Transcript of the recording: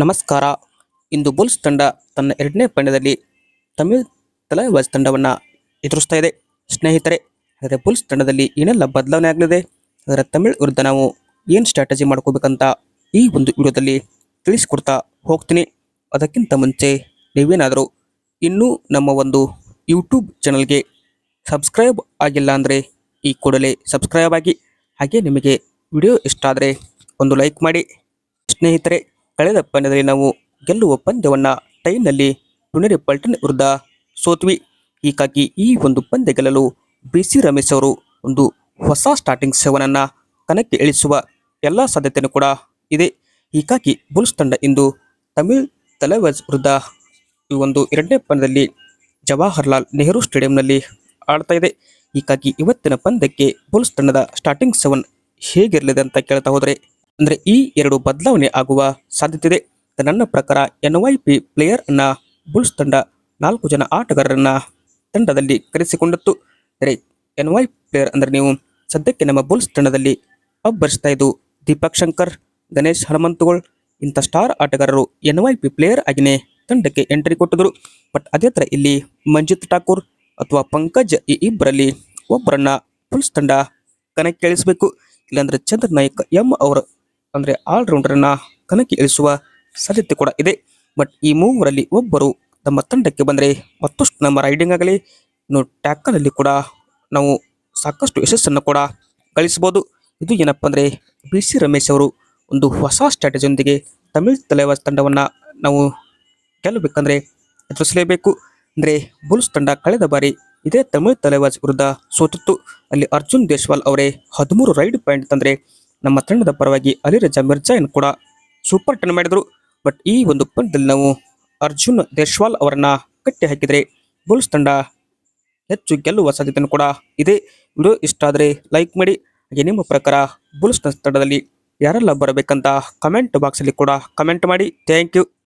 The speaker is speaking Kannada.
ನಮಸ್ಕಾರ. ಇಂದು ಬುಲ್ಸ್ ತಂಡ ತನ್ನ ಎರಡನೇ ಪಂದ್ಯದಲ್ಲಿ ತಮಿಳ್ ತಲೈವಾಜ್ ತಂಡವನ್ನು ಎದುರಿಸ್ತಾ ಇದೆ. ಸ್ನೇಹಿತರೆ, ಆದರೆ ಬುಲ್ಸ್ ತಂಡದಲ್ಲಿ ಏನೆಲ್ಲ ಬದಲಾವಣೆ ಆಗಲಿದೆ? ಅದರ ತಮಿಳ್ ವಿರುದ್ಧ ನಾವು ಏನು ಸ್ಟ್ರಾಟಜಿ ಮಾಡ್ಕೋಬೇಕಂತ ಈ ಒಂದು ವಿಡಿಯೋದಲ್ಲಿ ತಿಳಿಸ್ಕೊಡ್ತಾ ಹೋಗ್ತೀನಿ. ಅದಕ್ಕಿಂತ ಮುಂಚೆ ನೀವೇನಾದರೂ ಇನ್ನೂ ನಮ್ಮ ಒಂದು ಯೂಟ್ಯೂಬ್ ಚಾನಲ್ಗೆ ಸಬ್ಸ್ಕ್ರೈಬ್ ಆಗಿಲ್ಲ ಅಂದರೆ ಈ ಕೂಡಲೇ ಸಬ್ಸ್ಕ್ರೈಬ್ ಆಗಿ. ಹಾಗೆ ನಿಮಗೆ ವಿಡಿಯೋ ಇಷ್ಟ ಆದರೆ ಒಂದು ಲೈಕ್ ಮಾಡಿ. ಸ್ನೇಹಿತರೆ ಕಳೆದ ಪಂದ್ಯದಲ್ಲಿ ನಾವು ಗೆಲ್ಲುವ ಪಂದ್ಯವನ್ನು ಟೈನಲ್ಲಿ ಪುನೇರಿ ಪಲ್ಟನ್ ವಿರುದ್ಧ ಸೋತ್ವಿ. ಹೀಗಾಗಿ ಈ ಒಂದು ಪಂದ್ಯ ಗೆಲ್ಲಲು ಬಿ ಸಿ ರಮೇಶ್ ಅವರು ಒಂದು ಹೊಸ ಸ್ಟಾರ್ಟಿಂಗ್ ಸೆವೆನನ್ನು ಕಣಕ್ಕೆ ಇಳಿಸುವ ಎಲ್ಲ ಸಾಧ್ಯತೆಯೂ ಕೂಡ ಇದೆ. ಹೀಗಾಗಿ ಬುಲ್ಸ್ ತಂಡ ಇಂದು ತಮಿಳ್ ತಲೈವಾಜ್ ವಿರುದ್ಧ ಈ ಒಂದು ಎರಡನೇ ಪಂದ್ಯದಲ್ಲಿ ಜವಾಹರ್ಲಾಲ್ ನೆಹರು ಸ್ಟೇಡಿಯಂನಲ್ಲಿ ಆಡ್ತಾ ಇದೆ. ಹೀಗಾಗಿ ಇವತ್ತಿನ ಪಂದ್ಯಕ್ಕೆ ಬುಲ್ಸ್ ತಂಡದ ಸ್ಟಾರ್ಟಿಂಗ್ ಸೆವೆನ್ ಹೇಗಿರಲಿದೆ ಅಂತ ಕೇಳ್ತಾ ಹೋದರೆ ಅಂದರೆ ಈ ಎರಡು ಬದಲಾವಣೆ ಆಗುವ ಸಾಧ್ಯತೆ ಇದೆ ನನ್ನ ಪ್ರಕಾರ ಎನ್ ವೈ ಪಿ ಪ್ಲೇಯರ್ ಅನ್ನ ಬುಲ್ಸ್ ತಂಡ ನಾಲ್ಕು ಜನ ಆಟಗಾರರನ್ನ ತಂಡದಲ್ಲಿ ಕರೆಸಿಕೊಂಡಿತ್ತು. ಅಂದರೆ ಎನ್ ವೈ ಪ್ಲೇಯರ್ ಅಂದರೆ ನೀವು ಸದ್ಯಕ್ಕೆ ನಮ್ಮ ಬುಲ್ಸ್ ತಂಡದಲ್ಲಿ ಅಬ್ಬರಿಸ್ತಾ ಇದ್ದು ದೀಪಕ್ ಶಂಕರ್, ಗಣೇಶ್ ಹನುಮಂತಗೋಳ್, ಇಂಥ ಸ್ಟಾರ್ ಆಟಗಾರರು ಎನ್ ವೈ ಪಿ ಪ್ಲೇಯರ್ ಆಗಿನೇ ತಂಡಕ್ಕೆ ಎಂಟ್ರಿ ಕೊಟ್ಟಿದ್ರು. ಬಟ್ ಅದೇ ಥರ ಇಲ್ಲಿ ಮಂಜಿತ್ ಠಾಕೂರ್ ಅಥವಾ ಪಂಕಜ್ ಈ ಇಬ್ಬರಲ್ಲಿ ಒಬ್ಬರನ್ನ ಬುಲ್ಸ್ ತಂಡ ಕಣಕ್ಕೆ ಇಳಿಸಬೇಕು ಇಲ್ಲಾಂದ್ರೆ ಚಂದ್ರ ನಾಯಕ್ ಎಂ ಅವರು ಅಂದರೆ ಆಲ್ರೌಂಡರನ್ನ ಕಣಕ್ಕೆ ಇಳಿಸುವ ಸಾಧ್ಯತೆ ಕೂಡ ಇದೆ. ಬಟ್ ಈ ಮೂವರಲ್ಲಿ ಒಬ್ಬರು ತಮ್ಮ ತಂಡಕ್ಕೆ ಬಂದರೆ ಮತ್ತಷ್ಟು ನಮ್ಮ ರೈಡಿಂಗ್ ಆಗಲಿ, ಇನ್ನು ಟ್ಯಾಕಲಲ್ಲಿ ಕೂಡ ನಾವು ಸಾಕಷ್ಟು ಯಶಸ್ಸನ್ನು ಕೂಡ ಗಳಿಸಬಹುದು. ಇದು ಏನಪ್ಪ ಅಂದರೆ ಬಿ ಸಿ ರಮೇಶ್ ಅವರು ಒಂದು ಹೊಸ ಸ್ಟ್ರಾಟಜಿಯೊಂದಿಗೆ ತಮಿಳ್ ತಲೆವಾಸ್ ತಂಡವನ್ನು ನಾವು ಗೆಲ್ಲಬೇಕಂದ್ರೆ ಎದುರಿಸಲೇಬೇಕು. ಅಂದರೆ ಬುಲ್ಸ್ ತಂಡ ಕಳೆದ ಬಾರಿ ಇದೇ ತಮಿಳ್ ತಲೆವಾಜ್ ವಿರುದ್ಧ ಸೋತಿತ್ತು. ಅಲ್ಲಿ ಅರ್ಜುನ್ ದೇಶ್ವಾಲ್ ಅವರೇ ಹದಿಮೂರು ರೈಡ್ ಪಾಯಿಂಟ್ ತಂದರೆ ನಮ್ಮ ತಂಡದ ಪರವಾಗಿ ಅಲಿ ರಜಾ ಮಿರ್ಜಾಯನ್ ಕೂಡ ಸೂಪರ್ ಟರ್ನ್ ಮಾಡಿದರು. ಬಟ್ ಈ ಒಂದು ಪಂದ್ಯದಲ್ಲಿ ನಾವು ಅರ್ಜುನ್ ದೇಶ್ವಾಲ್ ಅವರನ್ನು ಕಟ್ಟಿ ಹಾಕಿದರೆ ಬುಲ್ಸ್ ತಂಡ ಹೆಚ್ಚು ಗೆಲ್ಲುವ ಸಾಧ್ಯತೆ ಕೂಡ ಇದೆ. ವಿಡಿಯೋ ಇಷ್ಟ ಆದರೆ ಲೈಕ್ ಮಾಡಿ. ಹಾಗೆ ನಿಮ್ಮ ಪ್ರಕಾರ ಬುಲ್ಸ್ ತಂಡದಲ್ಲಿ ಯಾರೆಲ್ಲ ಬರಬೇಕಂತ ಕಮೆಂಟ್ ಬಾಕ್ಸಲ್ಲಿ ಕೂಡ ಕಮೆಂಟ್ ಮಾಡಿ. Thank you